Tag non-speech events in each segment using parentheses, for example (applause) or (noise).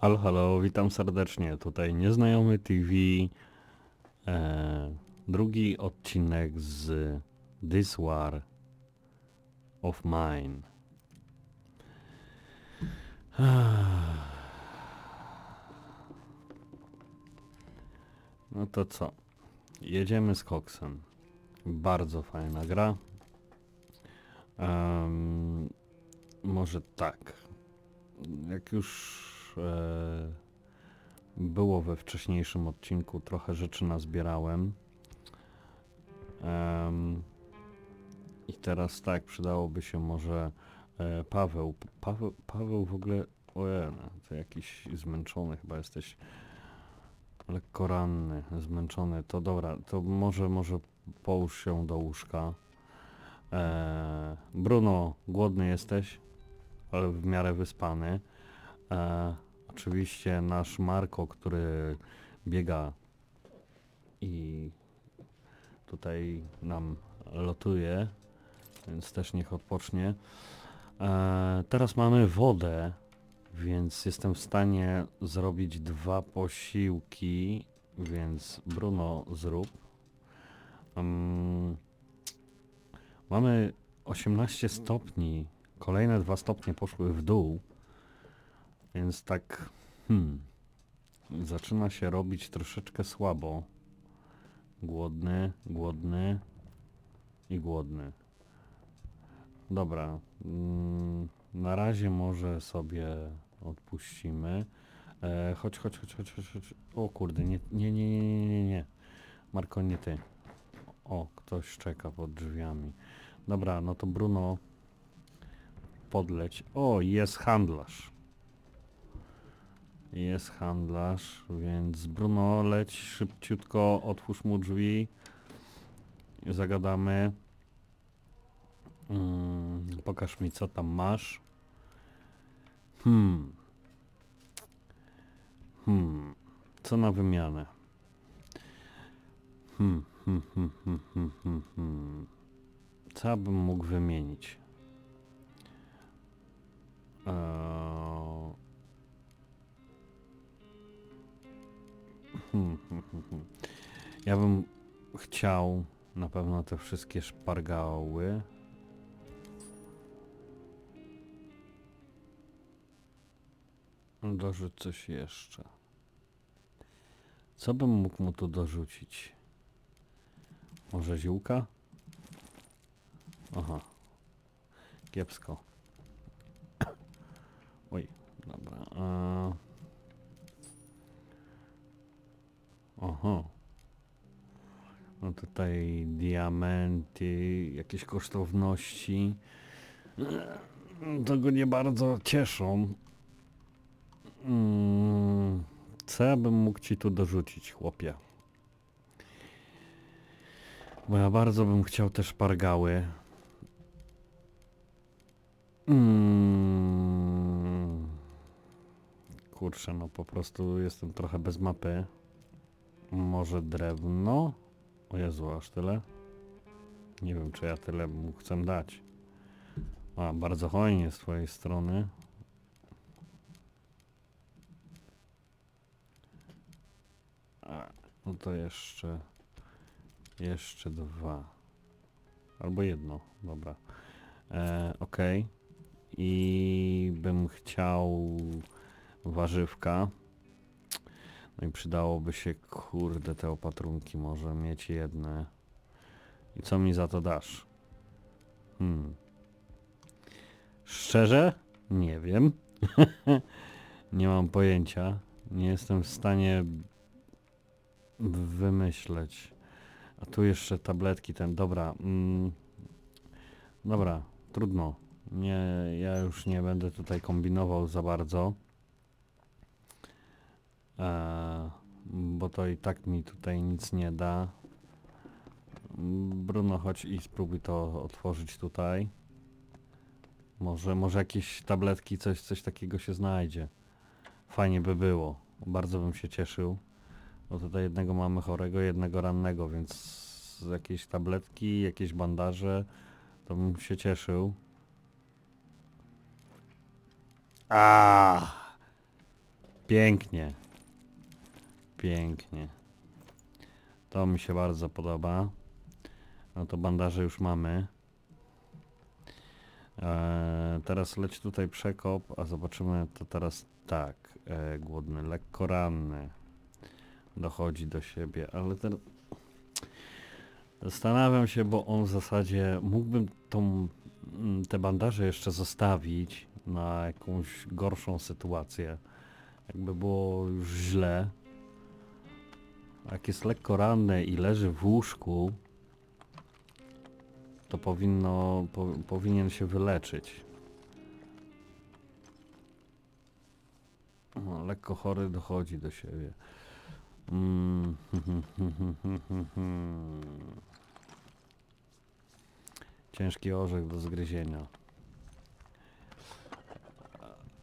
Halo, halo, witam serdecznie. Tutaj Nieznajomy TV. E, drugi odcinek z This War of Mine. No to co? Jedziemy z Coxem. Bardzo fajna gra. Em, może tak. Jak już e, było we wcześniejszym odcinku, trochę rzeczy nazbierałem. Em, I teraz tak, przydałoby się może e, Paweł. Paweł. Paweł w ogóle. Ojej, to jakiś zmęczony chyba jesteś. Lekko ranny, zmęczony. To dobra, to może, może połóż się do łóżka. E, Bruno, głodny jesteś, ale w miarę wyspany. E, oczywiście nasz Marko, który biega i tutaj nam lotuje, więc też niech odpocznie. E, teraz mamy wodę, więc jestem w stanie zrobić dwa posiłki, więc Bruno zrób. Mm, mamy 18 stopni, kolejne dwa stopnie poszły w dół. Więc tak, hmm, zaczyna się robić troszeczkę słabo. Głodny, głodny i głodny. Dobra, mm, na razie może sobie odpuścimy. E, chodź, chodź, chodź, chodź, chodź, chodź. O kurde, nie, nie, nie, nie, nie, nie, nie. Marko, nie ty. O, ktoś czeka pod drzwiami. Dobra, no to Bruno, podleć. O, jest handlarz. Jest handlarz, więc Bruno leć szybciutko, otwórz mu drzwi. Zagadamy. Mm, pokaż mi co tam masz. Hmm. Hmm. Co na wymianę? Hmm, hmm, hmm, hmm, hmm, hmm, hmm. Co bym mógł wymienić? Eee... Hmm, hmm, hmm, hmm. Ja bym chciał na pewno te wszystkie szpargały. Dorzuć coś jeszcze. Co bym mógł mu tu dorzucić? Może ziółka? Aha. Kiepsko. (coughs) Oj, dobra. A... Oho. No tutaj diamenty, jakieś kosztowności. To go nie bardzo cieszą. Mm, co ja bym mógł ci tu dorzucić, chłopie? Bo ja bardzo bym chciał te szpargały. Mm. Kurczę, no po prostu jestem trochę bez mapy. Może drewno? O Jezu, aż tyle? Nie wiem, czy ja tyle mu chcę dać. A, bardzo hojnie z twojej strony. A, no to jeszcze... Jeszcze dwa. Albo jedno, dobra. E, Okej. I bym chciał warzywka. No i przydałoby się, kurde, te opatrunki może mieć jedne. I co mi za to dasz? Hmm. Szczerze? Nie wiem. (laughs) Nie mam pojęcia. Nie jestem w stanie wymyśleć. A tu jeszcze tabletki ten, dobra. Mm, dobra, trudno. Nie, ja już nie będę tutaj kombinował za bardzo. E, bo to i tak mi tutaj nic nie da. Bruno, chodź i spróbuj to otworzyć tutaj. Może, może jakieś tabletki, coś, coś takiego się znajdzie. Fajnie by było. Bardzo bym się cieszył. Bo tutaj jednego mamy chorego, jednego rannego, więc jakieś tabletki, jakieś bandaże, to bym się cieszył. A, Pięknie. Pięknie. To mi się bardzo podoba. No to bandaże już mamy. Eee, teraz leci tutaj przekop, a zobaczymy to teraz tak. E, głodny, lekko ranny. Dochodzi do siebie, ale ten... Zastanawiam się, bo on w zasadzie mógłbym tą, mm, te bandaże jeszcze zostawić na jakąś gorszą sytuację. Jakby było już źle. Jak jest lekko ranny i leży w łóżku, to powinno, po, powinien się wyleczyć. No, lekko chory dochodzi do siebie. Mm. (laughs) Ciężki orzech do zgryzienia.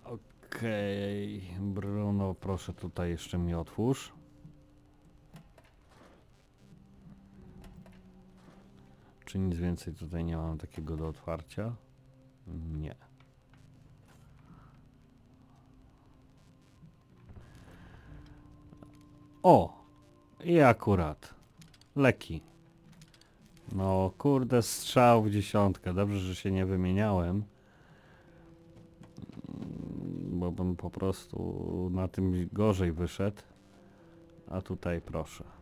Okej, Bruno, proszę tutaj jeszcze mi otwórz. Czy nic więcej tutaj nie mam takiego do otwarcia? Nie. O! I akurat. Leki. No kurde, strzał w dziesiątkę. Dobrze, że się nie wymieniałem. Bo bym po prostu na tym gorzej wyszedł. A tutaj proszę.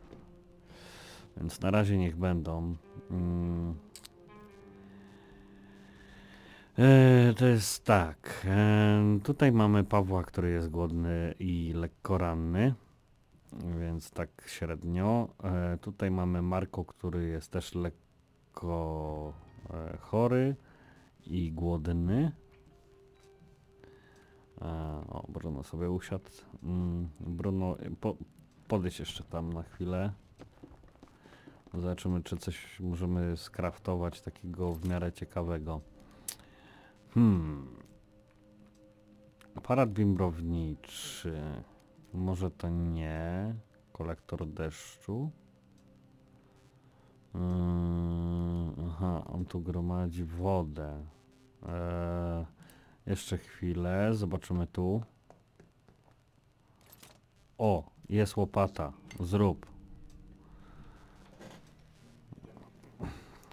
Więc na razie niech będą. Mm. E, to jest tak. E, tutaj mamy Pawła, który jest głodny i lekko ranny. Więc tak średnio. E, tutaj mamy Marko, który jest też lekko chory i głodny. O, Bruno sobie usiadł. Mm, Bruno, po, podejdź jeszcze tam na chwilę. Zobaczymy, czy coś możemy skraftować takiego w miarę ciekawego. Hmm. Aparat bimbrowniczy. Może to nie. Kolektor deszczu. Yy, aha, on tu gromadzi wodę. Eee, jeszcze chwilę, zobaczymy tu. O, jest łopata. Zrób.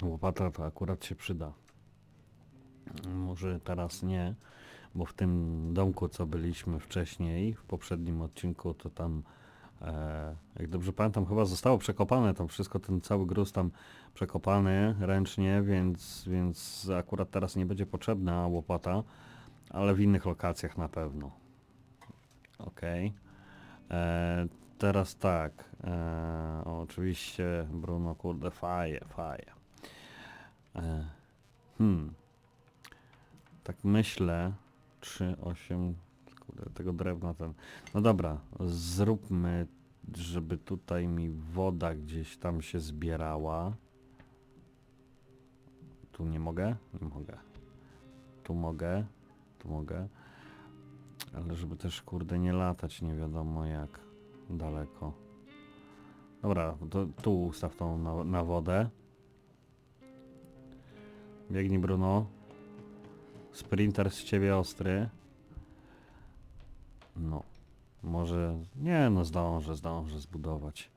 Łopata to akurat się przyda. Może teraz nie, bo w tym domku, co byliśmy wcześniej, w poprzednim odcinku, to tam, e, jak dobrze pamiętam, chyba zostało przekopane tam wszystko, ten cały gruz tam przekopany ręcznie, więc, więc akurat teraz nie będzie potrzebna łopata, ale w innych lokacjach na pewno. Okej. E, Teraz tak, e, oczywiście Bruno, kurde, faje, faje. E, hmm. Tak myślę, 3, 8, kurde, tego drewna ten. No dobra, zróbmy, żeby tutaj mi woda gdzieś tam się zbierała. Tu nie mogę? Nie mogę. Tu mogę, tu mogę. Ale żeby też kurde nie latać nie wiadomo jak daleko. Dobra, to tu ustaw tą na, na wodę. Biegnij Bruno. Sprinter z ciebie ostry. No. Może... Nie no, zdążę, zdążę zbudować.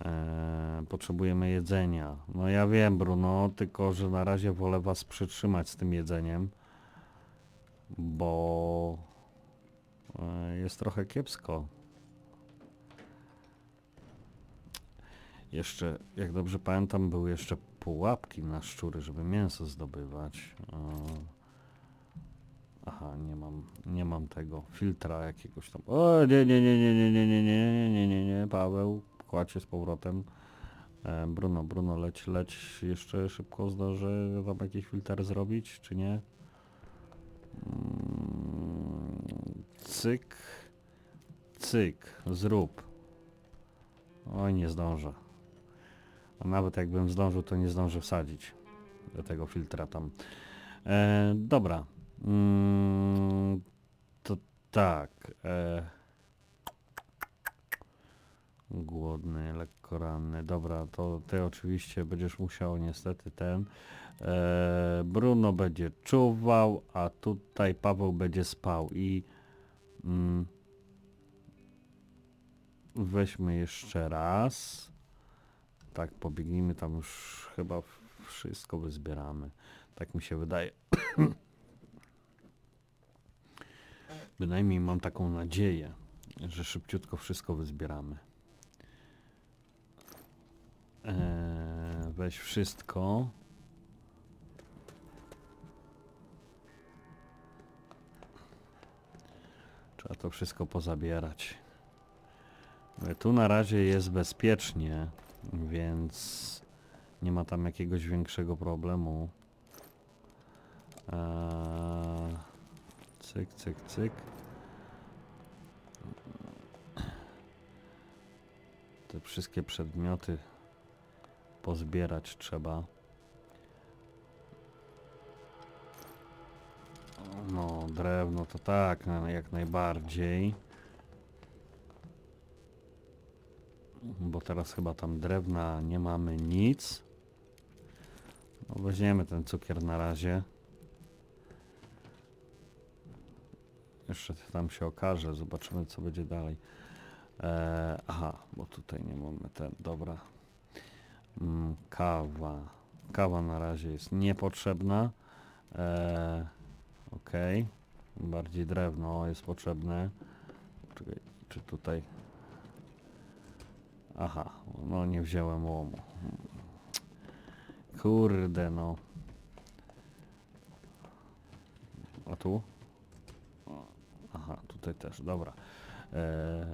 Eee, potrzebujemy jedzenia. No ja wiem Bruno, tylko że na razie wolę was przytrzymać z tym jedzeniem. Bo... e, Jest trochę kiepsko. Jeszcze, jak dobrze pamiętam, były jeszcze pułapki na szczury, żeby mięso zdobywać. E, Aha, nie mam, nie mam tego filtra jakiegoś tam. O, nie, nie, nie, nie, nie, nie, nie, nie, nie, nie, nie, Paweł, kładź się z powrotem. E, Bruno, Bruno, leć, leć, jeszcze szybko zdążę tam jakiś filtr zrobić, czy nie? Mm, Cyk, cyk, zrób. Oj, nie zdążę. A nawet jakbym zdążył, to nie zdążę wsadzić do tego filtra tam. E, dobra. Mm, to tak. E, głodny, lekko ranny. Dobra, to ty oczywiście będziesz musiał niestety ten. E, Bruno będzie czuwał, a tutaj Paweł będzie spał i mm, weźmy jeszcze raz. Tak, pobiegnijmy tam już chyba wszystko wyzbieramy. Tak mi się wydaje. (coughs) Bynajmniej mam taką nadzieję, że szybciutko wszystko wyzbieramy. Eee, weź wszystko. Trzeba to wszystko pozabierać. E, Tu na razie jest bezpiecznie, więc nie ma tam jakiegoś większego problemu. Eee, cyk, cyk, cyk. Te wszystkie przedmioty pozbierać trzeba. No, drewno to tak, jak najbardziej. Bo teraz chyba tam drewna nie mamy nic. No, weźmiemy ten cukier na razie. Jeszcze tam się okaże, zobaczymy co będzie dalej. Eee, aha, bo tutaj nie mamy ten, dobra. Mm, kawa. Kawa na razie jest niepotrzebna. Eee, Okej. Bardziej drewno jest potrzebne. Czekaj, czy tutaj... Aha, no nie wziąłem łomu. Kurde no. A tu? Aha, tutaj też, dobra. Eee,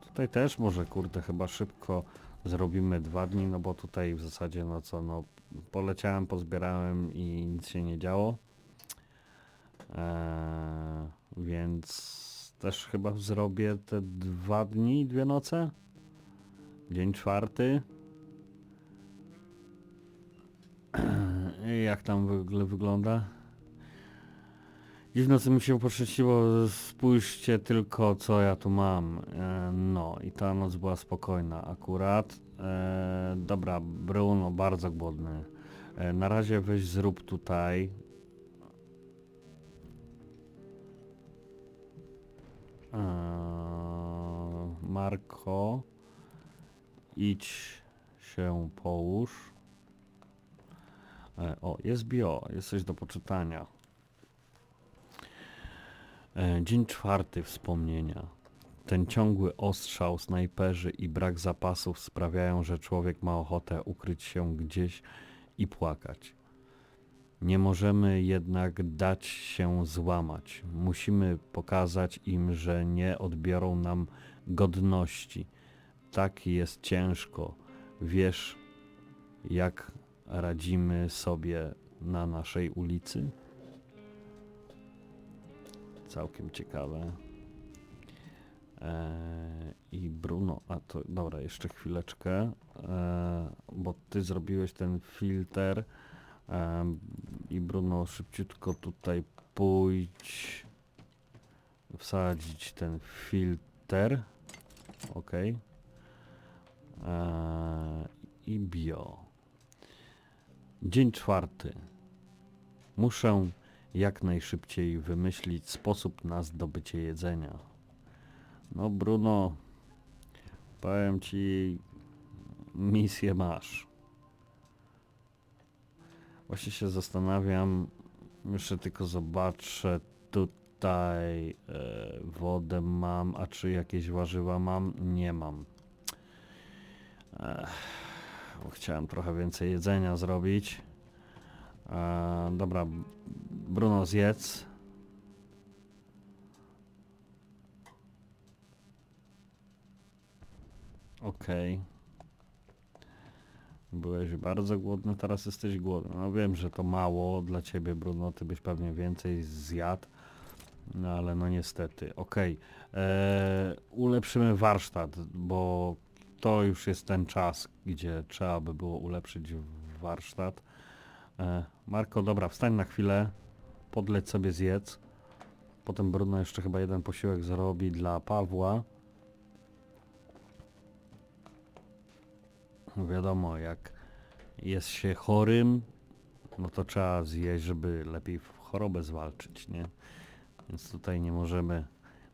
tutaj też może kurde chyba szybko zrobimy dwa dni, no bo tutaj w zasadzie no co, no poleciałem, pozbierałem i nic się nie działo. Eee, więc też chyba zrobię te dwa dni, dwie noce. Dzień czwarty. (clears throat) Jak tam w ogóle wygląda? I w nocy mi się poszczęściło, spójrzcie tylko co ja tu mam. E, no i ta noc była spokojna akurat. E, dobra, Bruno, bardzo głodny. E, na razie weź zrób tutaj. Marko, idź się połóż. E, o, jest bio, jest coś do poczytania. E, Dzień czwarty wspomnienia. Ten ciągły ostrzał, snajperzy i brak zapasów sprawiają, że człowiek ma ochotę ukryć się gdzieś i płakać. Nie możemy jednak dać się złamać. Musimy pokazać im, że nie odbiorą nam godności. Tak jest ciężko. Wiesz, jak radzimy sobie na naszej ulicy? Całkiem ciekawe. Eee, I Bruno, a to dobra, jeszcze chwileczkę, eee, bo ty zrobiłeś ten filtr em, i Bruno szybciutko tutaj pójdź wsadzić ten filtr. Ok. Eee, I bio. Dzień czwarty. Muszę jak najszybciej wymyślić sposób na zdobycie jedzenia. No Bruno, powiem ci, misję masz. Właśnie się zastanawiam, jeszcze tylko zobaczę tutaj e, wodę mam, a czy jakieś warzywa mam? Nie mam. Ech, chciałem trochę więcej jedzenia zrobić. E, dobra, Bruno zjedz. Okej. Byłeś bardzo głodny, teraz jesteś głodny. No wiem, że to mało dla ciebie, Bruno, ty byś pewnie więcej zjadł. No ale no niestety. Okej. Eee, Ulepszymy warsztat, bo to już jest ten czas, gdzie trzeba by było ulepszyć warsztat. E, Marko, dobra, wstań na chwilę, podleć sobie zjedz. Potem Bruno jeszcze chyba jeden posiłek zrobi dla Pawła. Wiadomo, jak jest się chorym, no to trzeba zjeść, żeby lepiej chorobę zwalczyć, nie? Więc tutaj nie możemy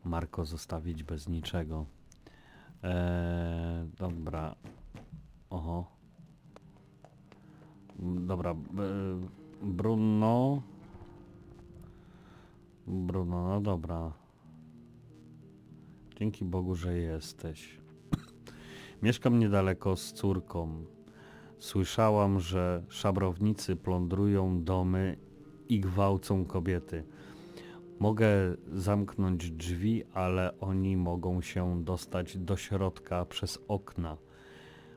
Marko zostawić bez niczego. Eee, dobra. Oho. Dobra. Bruno. Bruno, no dobra. Dzięki Bogu, że jesteś. (coughs) Mieszkam niedaleko z córką. Słyszałam, że szabrownicy plądrują domy i gwałcą kobiety. Mogę zamknąć drzwi, ale oni mogą się dostać do środka przez okna.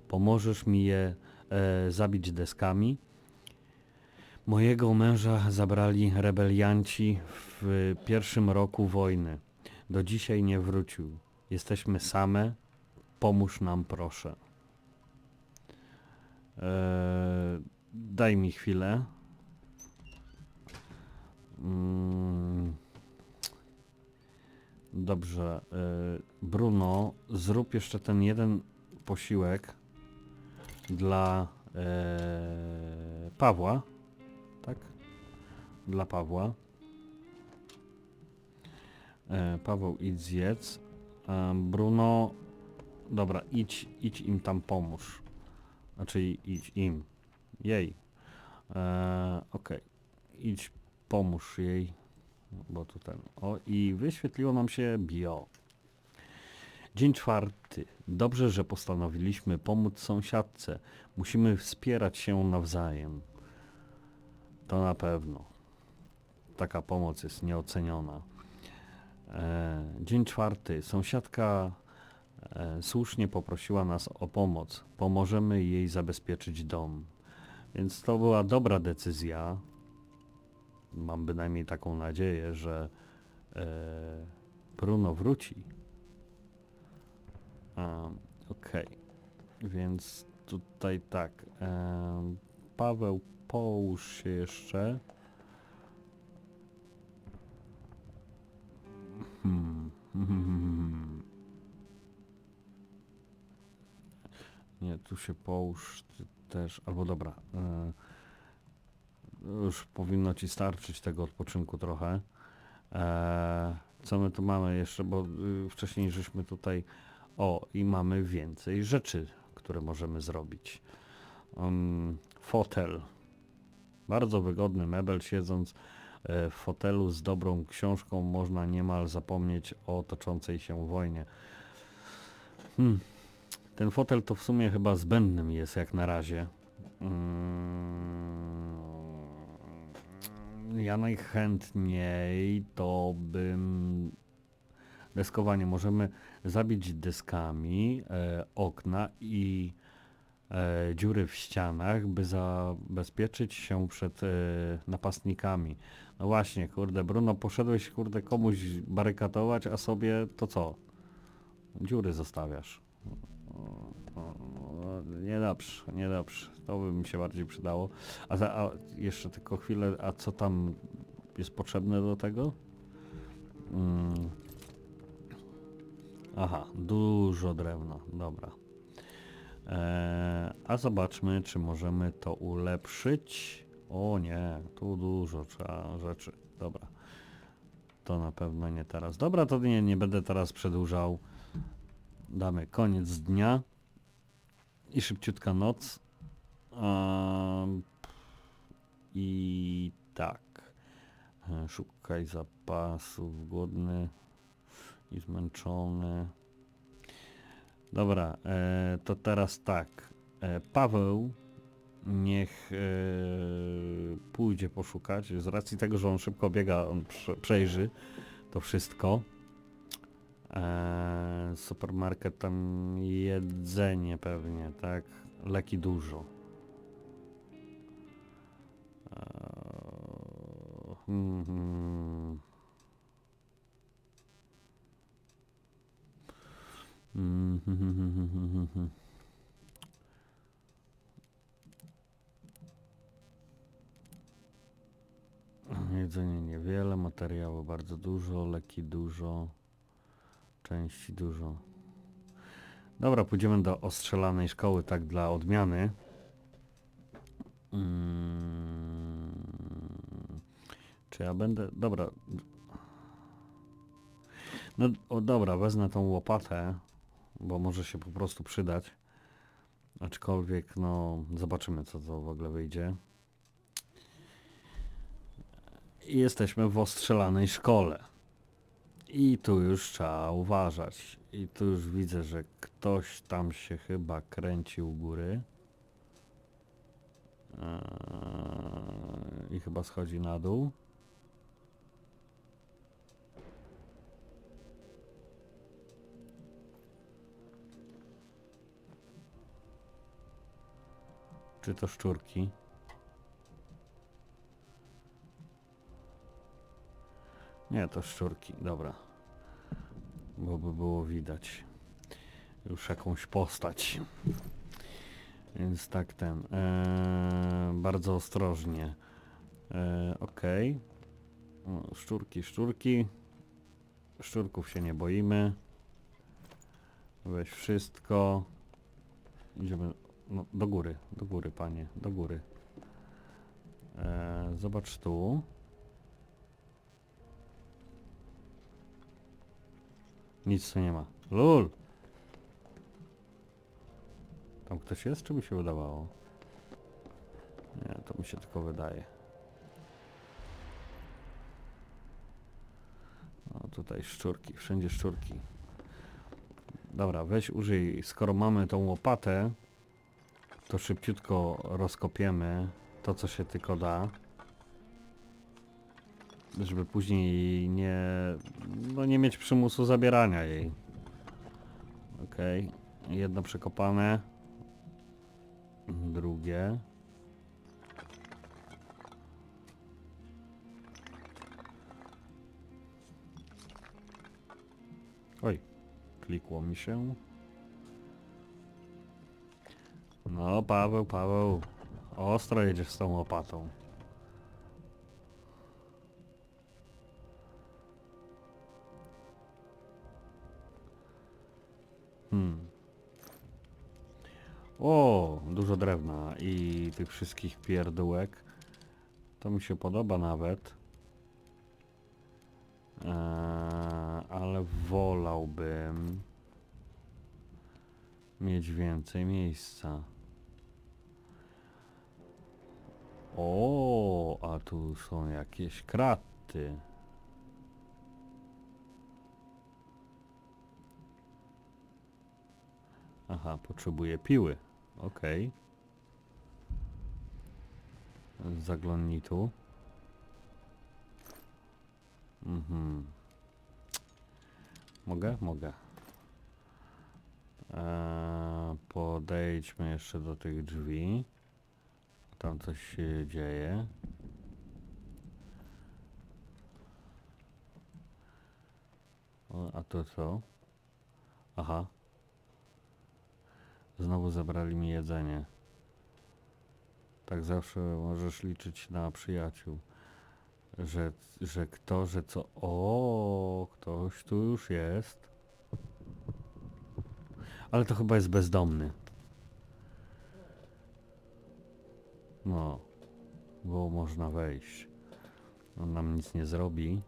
Pomożesz mi je e, zabić deskami? Mojego męża zabrali rebelianci w pierwszym roku wojny. Do dzisiaj nie wrócił. Jesteśmy same. Pomóż nam proszę. Eee, daj mi chwilę. Mm. Dobrze. eee, Bruno, zrób jeszcze ten jeden posiłek dla eee, Pawła. Tak? Dla Pawła. E, Paweł, idź zjedz. Bruno, dobra, idź, idź im tam pomóż. Znaczy idź im. Jej. Okej. Idź pomóż jej. Bo tu ten. O i wyświetliło nam się bio. Dzień czwarty. Dobrze, że postanowiliśmy pomóc sąsiadce. Musimy wspierać się nawzajem. To na pewno. Taka pomoc jest nieoceniona. E, dzień czwarty. Sąsiadka e, słusznie poprosiła nas o pomoc. Pomożemy jej zabezpieczyć dom. Więc to była dobra decyzja. Mam bynajmniej taką nadzieję, że e, Bruno wróci. A, Okej. Więc tutaj tak. E, Paweł, połóż się jeszcze. Hmm. (laughs) Nie, tu się połóż też, albo dobra. E, już powinno ci starczyć tego odpoczynku trochę. E, co my tu mamy jeszcze, bo y, wcześniej żeśmy tutaj... O, i mamy więcej rzeczy, które możemy zrobić. Um, fotel. Bardzo wygodny mebel, siedząc e, w fotelu z dobrą książką można niemal zapomnieć o toczącej się wojnie. Hmm. Ten fotel to w sumie chyba zbędnym jest jak na razie. Mm, Ja najchętniej to bym deskowanie możemy zabić deskami e, okna i e, dziury w ścianach, by zabezpieczyć się przed e, napastnikami. No właśnie, kurde, Bruno, poszedłeś, kurde, komuś barykatować, a sobie to co? Dziury zostawiasz. O, o, o, Niedobrze, niedobrze. To by mi się bardziej przydało. A, za, a jeszcze tylko chwilę, a co tam jest potrzebne do tego? Mm. Aha, dużo drewna, dobra. Eee, a zobaczmy, czy możemy to ulepszyć. O nie, tu dużo trzeba rzeczy. Dobra. To na pewno nie teraz. Dobra, to nie, nie będę teraz przedłużał. Damy koniec dnia i szybciutka noc. Ehm, I tak. Szukaj zapasów, głodny i zmęczony. Dobra, e, to teraz tak. E, Paweł niech e, pójdzie poszukać. Z racji tego, że on szybko biega, on prze, przejrzy to wszystko. E, supermarket tam jedzenie pewnie, tak? Leki dużo. E, hmm, hmm. Mm, hmm, hmm, hmm, hmm, hmm, hmm. Jedzenie niewiele, materiału bardzo dużo, leki dużo, części dużo. Dobra, pójdziemy do ostrzelanej szkoły, tak dla odmiany. Mm, czy ja będę... Dobra. No o, dobra, wezmę tą łopatę. bo może się po prostu przydać. Aczkolwiek, no, zobaczymy co to w ogóle wyjdzie. I jesteśmy w ostrzelanej szkole. I tu już trzeba uważać. I tu już widzę, że ktoś tam się chyba kręci u góry. Eee, I chyba schodzi na dół. Czy to szczurki? Nie, to szczurki, dobra. Bo by było widać już jakąś postać. Więc tak ten. Eee, bardzo ostrożnie. Eee, Okej. O, Szczurki, szczurki. Szczurków się nie boimy. Weź wszystko. Idziemy no, do góry, do góry, panie, do góry. Eee, zobacz tu. Nic tu nie ma. Lul! Tam ktoś jest, czy mi się wydawało? Nie, to mi się tylko wydaje. O, tutaj szczurki, wszędzie szczurki. Dobra, weź użyj, skoro mamy tą łopatę, to szybciutko rozkopiemy to, co się tylko da. Żeby później nie, no nie mieć przymusu zabierania jej. Okej, jedno przekopane. Drugie. Oj, klikło mi się. No, Paweł, Paweł. Ostro jedziesz z tą łopatą. Hmm. O, dużo drewna i tych wszystkich pierdółek. To mi się podoba nawet. Eee, ale wolałbym mieć więcej miejsca. O, a tu są jakieś kraty. Aha, potrzebuję piły. Okej. Z zaglonnitu. Mhm. Mogę? Mogę. Eee, podejdźmy jeszcze do tych drzwi. Tam coś się dzieje. O, a to co? Aha. Znowu zabrali mi jedzenie. Tak zawsze możesz liczyć na przyjaciół. Że, że kto, że co... O, ktoś tu już jest. Ale to chyba jest bezdomny. No, bo można wejść. On nam nic nie zrobi.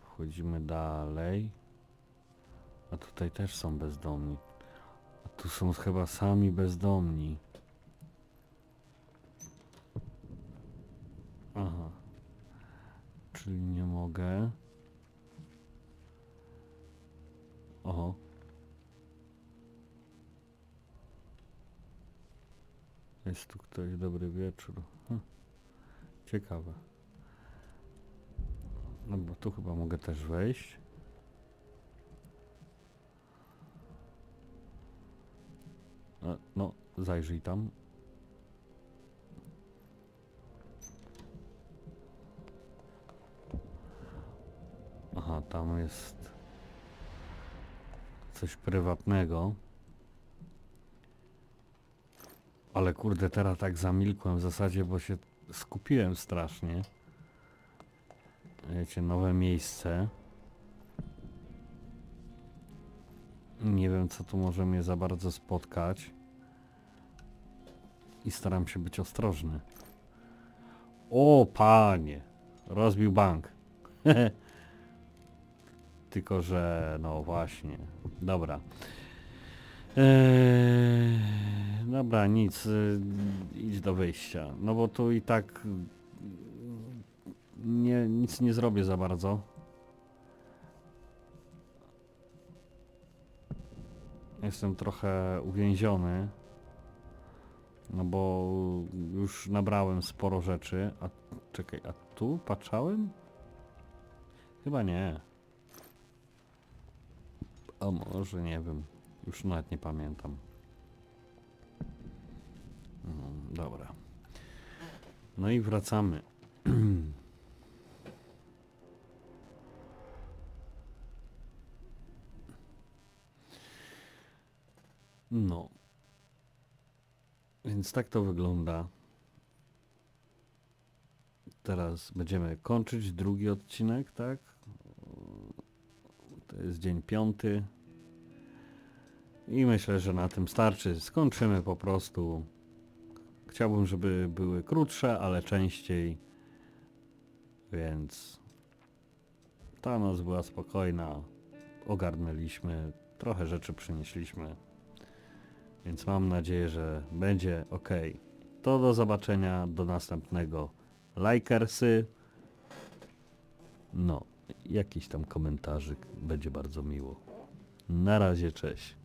Wchodzimy dalej. A tutaj też są bezdomni. A tu są chyba sami bezdomni. Aha. Czyli nie mogę. Oho. Jest tu ktoś, dobry wieczór. Hm. Ciekawe. No bo tu chyba mogę też wejść. E, No, zajrzyj tam. Aha, tam jest coś prywatnego. Ale kurde, teraz tak zamilkłem w zasadzie, bo się skupiłem strasznie. Wiecie, nowe miejsce. Nie wiem, co tu może mnie za bardzo spotkać. I staram się być ostrożny. O, panie! Rozbił bank. (laughs) tylko że no właśnie. Dobra. Eee, dobra, nic. y, Idź do wyjścia. No bo tu i tak y, nie, nic nie zrobię za bardzo. Jestem trochę uwięziony. No bo już nabrałem sporo rzeczy. A czekaj, a tu patrzałem? Chyba nie. A może nie wiem. Już nawet nie pamiętam. No, dobra. No i wracamy. No. Więc tak to wygląda. Teraz będziemy kończyć drugi odcinek, tak? To jest dzień piąty. I myślę, że na tym starczy. Skończymy po prostu. Chciałbym, żeby były krótsze, ale częściej. Więc ta noc była spokojna. Ogarnęliśmy. Trochę rzeczy przynieśliśmy. Więc mam nadzieję, że będzie ok. To do zobaczenia, do następnego. Lajkersy. No, jakiś tam komentarzyk będzie bardzo miło. Na razie, cześć.